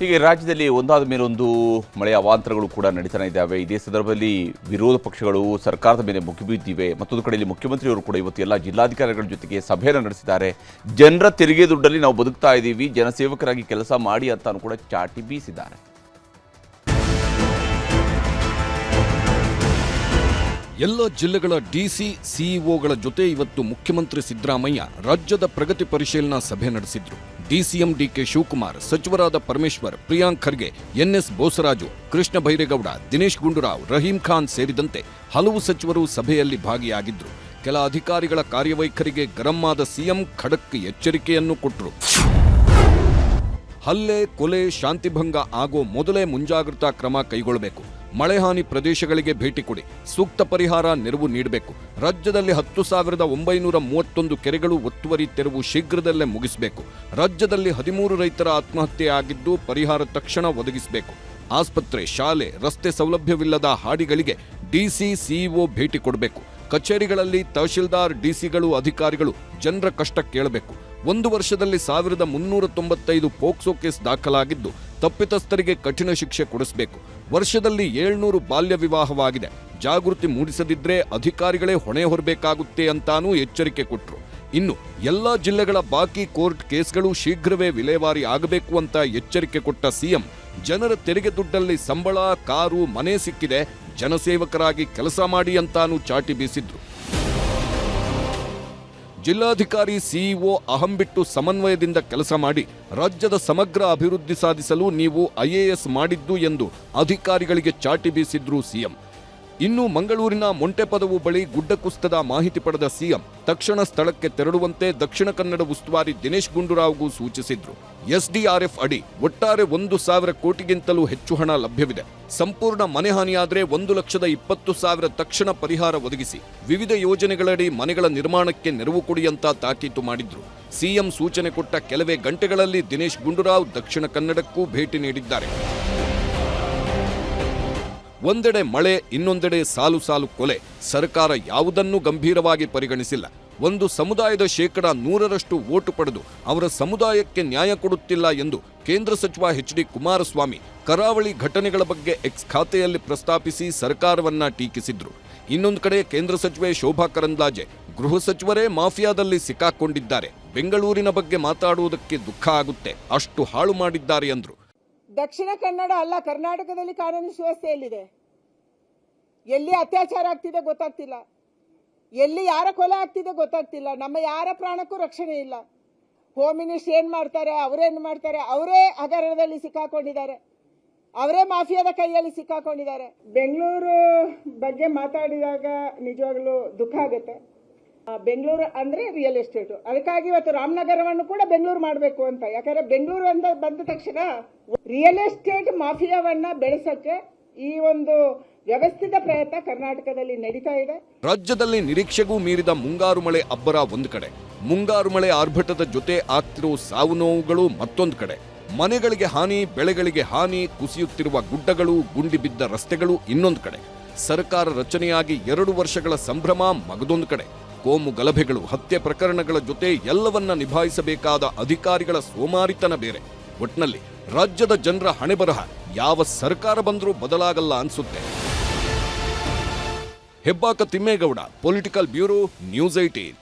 ಹೀಗೆ ರಾಜ್ಯದಲ್ಲಿ ಒಂದಾದ ಮೇಲೊಂದು ಮಳೆಯ ಅವಾಂತರಗಳು ಕೂಡ ನಡೀತಾನೆ ಇದ್ದಾವೆ. ಇದೇ ಸಂದರ್ಭದಲ್ಲಿ ವಿರೋಧ ಪಕ್ಷಗಳು ಸರ್ಕಾರದ ಮೇಲೆ ಮುಗಿಬಿದ್ದಿವೆ ಮತ್ತೊಂದು ಕಡೆಯಲ್ಲಿ ಮುಖ್ಯಮಂತ್ರಿಯವರು ಕೂಡ ಇವತ್ತು ಎಲ್ಲ ಜಿಲ್ಲಾಧಿಕಾರಿಗಳ ಜೊತೆಗೆ ಸಭೆಯನ್ನು ನಡೆಸಿದ್ದಾರೆ. ಜನರ ತೆರಿಗೆ ದುಡ್ಡಲ್ಲಿ ನಾವು ಬದುಕ್ತಾ ಇದ್ದೀವಿ. ಜನಸೇವಕರಾಗಿ ಕೆಲಸ ಮಾಡಿ ಅಂತಾನು ಕೂಡ ಚಾಟಿ ಬೀಸಿದ್ದಾರೆ. ಎಲ್ಲ ಜಿಲ್ಲೆಗಳ ಡಿಸಿ ಸಿಇಒಗಳ ಜೊತೆ ಇವತ್ತು ಮುಖ್ಯಮಂತ್ರಿ ಸಿದ್ದರಾಮಯ್ಯ ರಾಜ್ಯದ ಪ್ರಗತಿ ಪರಿಶೀಲನಾ ಸಭೆ ನಡೆಸಿದ್ರು. ಡಿಸಿಎಂ ಡಿಕೆ ಶಿವಕುಮಾರ್, ಸಚಿವರಾದ ಪರಮೇಶ್ವರ್, ಪ್ರಿಯಾಂಕ್ ಖರ್ಗೆ, ಎನ್ಎಸ್ ಬೋಸರಾಜು, ಕೃಷ್ಣ ಬೈರೇಗೌಡ ದಿನೇಶ್ ಗುಂಡೂರಾವ್, ರಹೀಂ ಖಾನ್ ಸೇರಿದಂತೆ ಹಲವು ಸಚಿವರು ಸಭೆಯಲ್ಲಿ ಭಾಗಿಯಾಗಿದ್ದರು ಕೆಲ ಅಧಿಕಾರಿಗಳ ಕಾರ್ಯವೈಖರಿಗೆ ಗರಂ ಆದ ಸಿಎಂ ಖಡಕ್ ಎಚ್ಚರಿಕೆಯನ್ನು ಕೊಟ್ಟರು ಹಲ್ಲೆ, ಕೊಲೆ, ಶಾಂತಿಭಂಗ ಆಗೋ ಮೊದಲೇ ಮುಂಜಾಗ್ರತಾ ಕ್ರಮ ಕೈಗೊಳ್ಳಬೇಕು. ಮಳೆ ಹಾನಿ ಪ್ರದೇಶಗಳಿಗೆ ಭೇಟಿ ಕೊಡಿ. ಸೂಕ್ತ ಪರಿಹಾರ ನೆರವು ನೀಡಬೇಕು. ರಾಜ್ಯದಲ್ಲಿ ಹತ್ತು ಸಾವಿರದ ಒಂಬೈನೂರ ಮೂವತ್ತೊಂದು ಕೆರೆಗಳು ಒತ್ತುವರಿ ತೆರವು ಶೀಘ್ರದಲ್ಲೇ ಮುಗಿಸಬೇಕು. ರಾಜ್ಯದಲ್ಲಿ ಹದಿಮೂರು ರೈತರ ಆತ್ಮಹತ್ಯೆ ಆಗಿದ್ದು ಪರಿಹಾರ ತಕ್ಷಣ ಒದಗಿಸಬೇಕು. ಆಸ್ಪತ್ರೆ, ಶಾಲೆ, ರಸ್ತೆ ಸೌಲಭ್ಯವಿಲ್ಲದ ಹಾಡಿಗಳಿಗೆ ಡಿಸಿ ಸಿಇಒ ಭೇಟಿ ಕೊಡಬೇಕು. ಕಚೇರಿಗಳಲ್ಲಿ ತಹಶೀಲ್ದಾರ್ ಡಿಸಿಗಳು ಅಧಿಕಾರಿಗಳು ಜನರ ಕಷ್ಟ ಕೇಳಬೇಕು. ಒಂದು ವರ್ಷದಲ್ಲಿ ಸಾವಿರದ ಮುನ್ನೂರ ತೊಂಬತ್ತೈದು ಪೋಕ್ಸೋ ಕೇಸ್ ದಾಖಲಾಗಿದ್ದು, ತಪ್ಪಿತಸ್ಥರಿಗೆ ಕಠಿಣ ಶಿಕ್ಷೆ ಕೊಡಿಸಬೇಕು. ವರ್ಷದಲ್ಲಿ ಏಳ್ನೂರು ಬಾಲ್ಯ ವಿವಾಹವಾಗಿದೆ. ಜಾಗೃತಿ ಮೂಡಿಸದಿದ್ರೆ ಅಧಿಕಾರಿಗಳೇ ಹೊಣೆ ಹೊರಬೇಕಾಗುತ್ತೆ ಅಂತಾನೂ ಎಚ್ಚರಿಕೆ ಕೊಟ್ಟರು ಇನ್ನು, ಎಲ್ಲ ಜಿಲ್ಲೆಗಳ ಬಾಕಿ ಕೋರ್ಟ್ ಕೇಸ್ಗಳು ಶೀಘ್ರವೇ ವಿಲೇವಾರಿ ಆಗಬೇಕು ಅಂತ ಎಚ್ಚರಿಕೆ ಕೊಟ್ಟ ಸಿಎಂ, ಜನರ ತೆರಿಗೆ ದುಡ್ಡಲ್ಲಿ ಸಂಬಳ, ಕಾರು, ಮನೆ ಸಿಕ್ಕಿದೆ, ಜನಸೇವಕರಾಗಿ ಕೆಲಸ ಮಾಡಿ ಅಂತಾನೂ ಚಾಟಿ ಬೀಸಿದ್ರು. ಜಿಲ್ಲಾಧಿಕಾರಿ ಸಿಇಒ ಅಹಂ ಬಿಟ್ಟು ಸಮನ್ವಯದಿಂದ ಕೆಲಸ ಮಾಡಿ ರಾಜ್ಯದ ಸಮಗ್ರ ಅಭಿವೃದ್ಧಿ ಸಾಧಿಸಲು ನೀವು ಐಎಎಸ್ ಮಾಡಿದ್ದು ಎಂದು ಅಧಿಕಾರಿಗಳಿಗೆ ಚಾಟಿ ಬೀಸಿದ್ರು ಸಿಎಂ. ಇನ್ನು ಮಂಗಳೂರಿನ ಮೊಂಟೆಪದವು ಬಳಿ ಗುಡ್ಡ ಕುಸಿತದ ಮಾಹಿತಿ ಪಡೆದ ಸಿಎಂ ತಕ್ಷಣ ಸ್ಥಳಕ್ಕೆ ತೆರಳುವಂತೆ ದಕ್ಷಿಣ ಕನ್ನಡ ಉಸ್ತುವಾರಿ ದಿನೇಶ್ ಗುಂಡೂರಾವ್ಗೂ ಸೂಚಿಸಿದ್ರು. ಎಸ್ಡಿಆರ್ಎಫ್ ಅಡಿ ಒಟ್ಟಾರೆ ಒಂದು ಸಾವಿರ ಕೋಟಿಗಿಂತಲೂ ಹೆಚ್ಚು ಹಣ ಲಭ್ಯವಿದೆ. ಸಂಪೂರ್ಣ ಮನೆ ಹಾನಿಯಾದರೆ ಒಂದು ಲಕ್ಷದ ಇಪ್ಪತ್ತು ಸಾವಿರ ತಕ್ಷಣ ಪರಿಹಾರ ಒದಗಿಸಿ ವಿವಿಧ ಯೋಜನೆಗಳಡಿ ಮನೆಗಳ ನಿರ್ಮಾಣಕ್ಕೆ ನೆರವು ಕೊಡಿಯಂತ ತಾಕೀತು ಮಾಡಿದ್ರು. ಸಿಎಂ ಸೂಚನೆ ಕೊಟ್ಟ ಕೆಲವೇ ಗಂಟೆಗಳಲ್ಲಿ ದಿನೇಶ್ ಗುಂಡೂರಾವ್ ದಕ್ಷಿಣ ಕನ್ನಡಕ್ಕೂ ಭೇಟಿ ನೀಡಿದ್ದಾರೆ. ಒಂದೆಡೆ ಮಳೆ, ಇನ್ನೊಂದೆಡೆ ಸಾಲು ಸಾಲು ಕೊಲೆ. ಸರ್ಕಾರ ಯಾವುದನ್ನೂ ಗಂಭೀರವಾಗಿ ಪರಿಗಣಿಸಿಲ್ಲ. ಒಂದು ಸಮುದಾಯದ ಶೇಕಡ ನೂರರಷ್ಟು ಓಟು ಪಡೆದು ಅವರ ಸಮುದಾಯಕ್ಕೆ ನ್ಯಾಯ ಕೊಡುತ್ತಿಲ್ಲ ಎಂದು ಕೇಂದ್ರ ಸಚಿವ ಎಚ್ ಡಿ ಕುಮಾರಸ್ವಾಮಿ ಕರಾವಳಿ ಘಟನೆಗಳ ಬಗ್ಗೆ ಎಕ್ಸ್ ಖಾತೆಯಲ್ಲಿ ಪ್ರಸ್ತಾಪಿಸಿ ಸರ್ಕಾರವನ್ನ ಟೀಕಿಸಿದ್ರು. ಇನ್ನೊಂದು ಕಡೆ ಕೇಂದ್ರ ಸಚಿವೆ ಶೋಭಾ ಕರಂದ್ಲಾಜೆ ಗೃಹ ಸಚಿವರೇ ಮಾಫಿಯಾದಲ್ಲಿ ಸಿಕ್ಕಾಕೊಂಡಿದ್ದಾರೆ. ಬೆಂಗಳೂರಿನ ಬಗ್ಗೆ ಮಾತಾಡುವುದಕ್ಕೆ ದುಃಖ ಆಗುತ್ತೆ. ಅಷ್ಟು ಹಾಳು ಮಾಡಿದ್ದಾರೆ ಅಂದ್ರು. ದಕ್ಷಿಣ ಕನ್ನಡ ಅಲ್ಲ, ಕರ್ನಾಟಕದಲ್ಲಿ ಕಾನೂನು ಸುವ್ಯವಸ್ಥೆ ಎಲ್ಲಿದೆ? ಎಲ್ಲಿ ಅತ್ಯಾಚಾರ ಆಗ್ತಿದೆ ಗೊತ್ತಾಗ್ತಿಲ್ಲ. ಎಲ್ಲಿ ಯಾರ ಕೊಲೆ ಆಗ್ತಿದೆ ಗೊತ್ತಾಗ್ತಿಲ್ಲ. ನಮ್ಮ ಯಾರ ಪ್ರಾಣಕ್ಕೂ ರಕ್ಷಣೆ ಇಲ್ಲ. ಹೋಮ್ ಮಿನಿಸ್ಟರ್ ಏನ್ ಮಾಡ್ತಾರೆ? ಅವರೇನು ಮಾಡ್ತಾರೆ? ಅವರೇ ಹಗರಣದಲ್ಲಿ ಸಿಕ್ಕಾಕೊಂಡಿದ್ದಾರೆ. ಅವರೇ ಮಾಫಿಯಾದ ಕೈಯಲ್ಲಿ ಸಿಕ್ಕಾಕೊಂಡಿದ್ದಾರೆ. ಬೆಂಗಳೂರು ಬಗ್ಗೆ ಮಾತಾಡಿದಾಗ ನಿಜವಾಗ್ಲೂ ದುಃಖ ಆಗುತ್ತೆ. ಬೆಂಗಳೂರು ಅಂದ್ರೆ ರಿಯಲ್ ಎಸ್ಟೇಟ್ ಅದಕ್ಕಾಗಿ ಇವತ್ತು ರಾಮನಗರವನ್ನು ಕೂಡ ಬೆಂಗಳೂರು ಮಾಡಬೇಕು ಅಂತ. ಯಾಕಂದ್ರೆ ಬೆಂಗಳೂರು ಅಂತ ಬಂದ ತಕ್ಷಣ ರಿಯಲ್ ಎಸ್ಟೇಟ್ ಮಾಫಿಯಾವನ್ನು ಬೆಳೆಸಕ್ಕೆ ಈ ಒಂದು ವ್ಯವಸ್ಥಿತ ಪ್ರಯತ್ನ ಕರ್ನಾಟಕದಲ್ಲಿ ನಡೀತಾ ಇದೆ. ರಾಜ್ಯದಲ್ಲಿ ನಿರೀಕ್ಷೆಗೂ ಮೀರಿದ ಮುಂಗಾರು ಮಳೆ ಅಬ್ಬರ ಒಂದು ಕಡೆ. ಮುಂಗಾರು ಮಳೆ ಆರ್ಭಟದ ಜೊತೆ ಆಗ್ತಿರೋ ಸಾವು ನೋವುಗಳು ಮತ್ತೊಂದು ಕಡೆ. ಮನೆಗಳಿಗೆ ಹಾನಿ, ಬೆಳೆಗಳಿಗೆ ಹಾನಿ, ಕುಸಿಯುತ್ತಿರುವ ಗುಡ್ಡಗಳು, ಗುಂಡಿ ಬಿದ್ದ ರಸ್ತೆಗಳು ಇನ್ನೊಂದು ಕಡೆ. ಸರ್ಕಾರ ರಚನೆಯಾಗಿ ಎರಡು ವರ್ಷಗಳ ಸಂಭ್ರಮ ಮಗದೊಂದು ಕಡೆ. ಕೋಮು ಗಲಭೆಗಳು, ಹತ್ಯೆ ಪ್ರಕರಣಗಳ ಜೊತೆ ಎಲ್ಲವನ್ನ ನಿಭಾಯಿಸಬೇಕಾದ ಅಧಿಕಾರಿಗಳ ಸೋಮಾರಿತನ ಬೇರೆ. ಒಟ್ನಲ್ಲಿ ರಾಜ್ಯದ ಜನರ ಹಣೆಬರಹ ಯಾವ ಸರ್ಕಾರ ಬಂದರೂ ಬದಲಾಗಲ್ಲ ಅನ್ಸುತ್ತೆ. Hebbaka Thimmegowda political bureau news eighteen